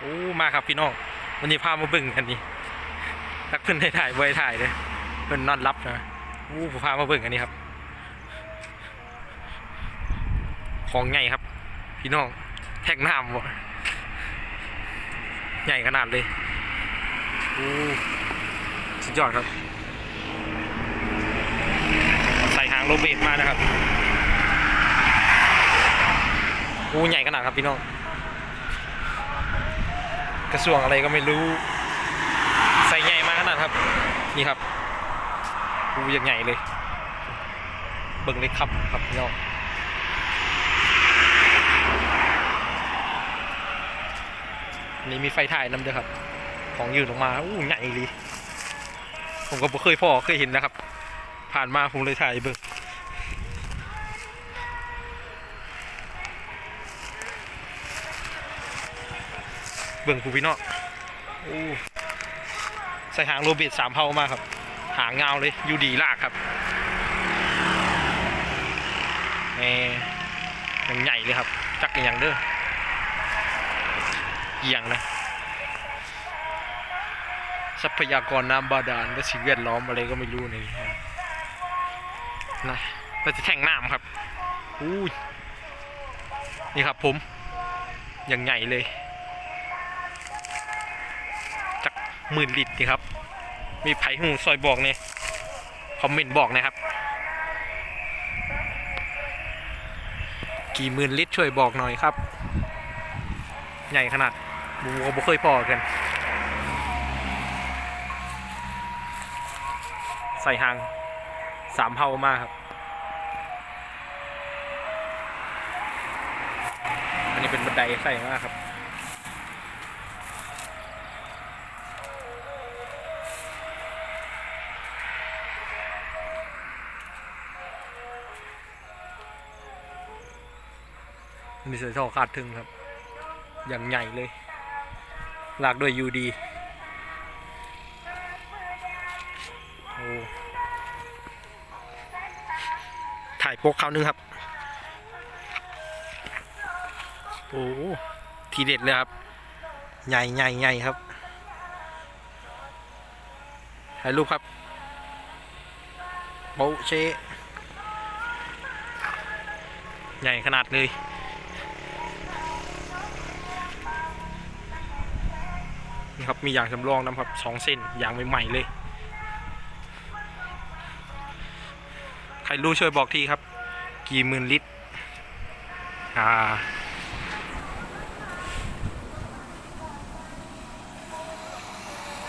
โอ้มาครับพี่น้องวันนี้พามาบิ่งกันนี่รักเพื่อนได้ถ่ายไว้ถ่ายเลยเพื่อนนอนรับนะโอ้ผมพามาบิ่งอันนี้ครับ ของใหญ่ครับ พี่น้องแท็กน้ำวะใหญ่ขนาดเลยโอ้สุดยอดครับ ใส่หางโรเบตมานะครับโอ้ใหญ่ขนาดครับพี่น้อง กระทรวงอะไรก็ไม่รู้ ใส่ใหญ่มากขนาดครับ นี่ครับดูยังใหญ่เลย เบิ่งเลยครับครับพี่น้องนี่มีไฟถ่ายนำด้วยครับ ของยืนออกมาอู้ใหญ่เลยผมก็บ่เคยพอเคยเห็นนะครับ ผ่านมาผมเลยถ่ายเบิ่ง เบิ่งผู้พี่น้องโอ้ใส่หางโรเบิทสามเผามาครับ หางเงาเลยอยู่ดีลากครับแหมยังใหญ่เลยครับ จักอย่างเด้อเอียงนะ ทรัพยากรน้ำบาดาลและสิ่งแวดล้อมอะไรก็ไม่รู้นนี้นะเราจะแข่งน้ำครับอู้ยนี่ครับผม อย่างใหญ่เลย หมื่นลิตรนี่ครับ มีไผ่หูซอยบอกเนี่ยคอมเมนต์บอกนะครับ กี่หมื่นลิตรช่วยบอกหน่อยครับ ใหญ่ขนาดบูก็บ่เคยพอกัน ใส่หางสามเผามากครับ อันนี้เป็นบันไดใส่มากครับ มีเสือช่อขาดถึงครับ อย่างใหญ่เลย ลากด้วยยูดีโอ้ถ่ายโป๊กคราวนึงครับ โอ้ทีเด็ดเลยครับ ใหญ่ใหญ่ใหญ่ครับถ่ายรูปครับโป๊ะเชใหญ่ขนาดเลย นี่ครับมียางสำรองนะครับสองเส้นยางใหม่ๆเลย ใครรู้ช่วยบอกทีครับ กี่หมื่นลิตรอ่า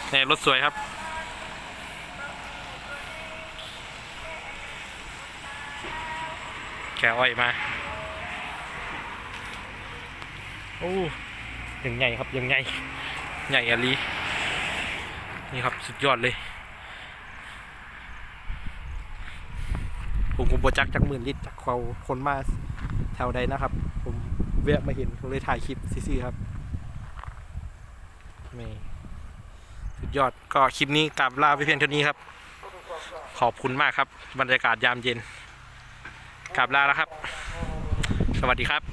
เนี่ยรถสวยครับแกอ้อยมา โอ้ยังใหญ่ครับยังใหญ่ ใหญ่อลีนี่ครับสุดยอดเลยผมก็บจักจักหมื่นลิตรจากเขาคนมาแถวใดนะครับ ผมแวะมาเห็นผมเลยถ่ายคลิปซื่อๆครับนี่สุดยอดก็คลิปนี้กลับลาไปเพียงเท่านี้ครับ ขอบคุณมากครับ บรรยากาศยามเย็นกลับลาแล้วครับ สวัสดีครับ